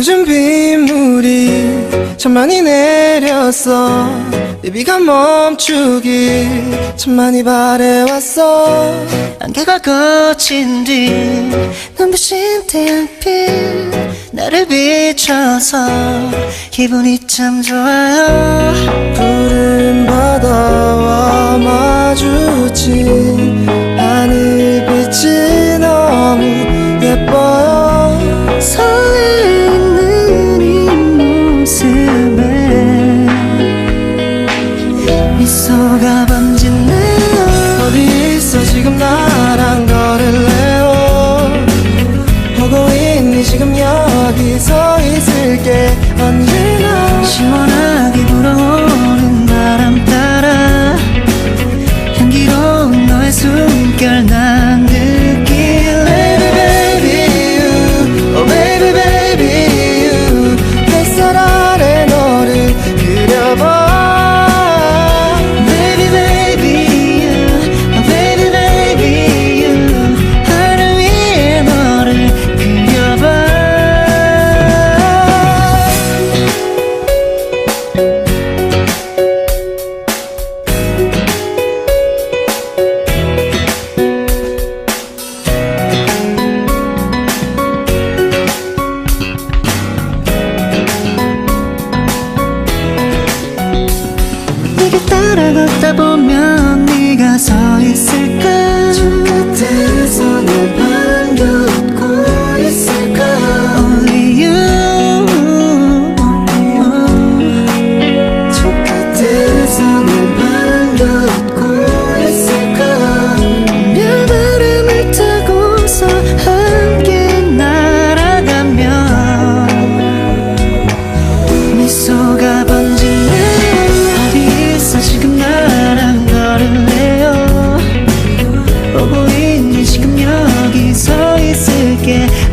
굳은 빗물이 참 많이 내렸어 내 비가 멈추길 참 많이 바래왔어. 안개가 거친 뒤 눈부신 태양빛 나를 비춰서 기분이 참 좋아요. 푸른 바다와 마주친 미소가 번지네요 어디 있어 지금 나랑 걸을래요 보고 있니? 지금 여기 서 있을게. 언제나. 시원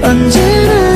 언제나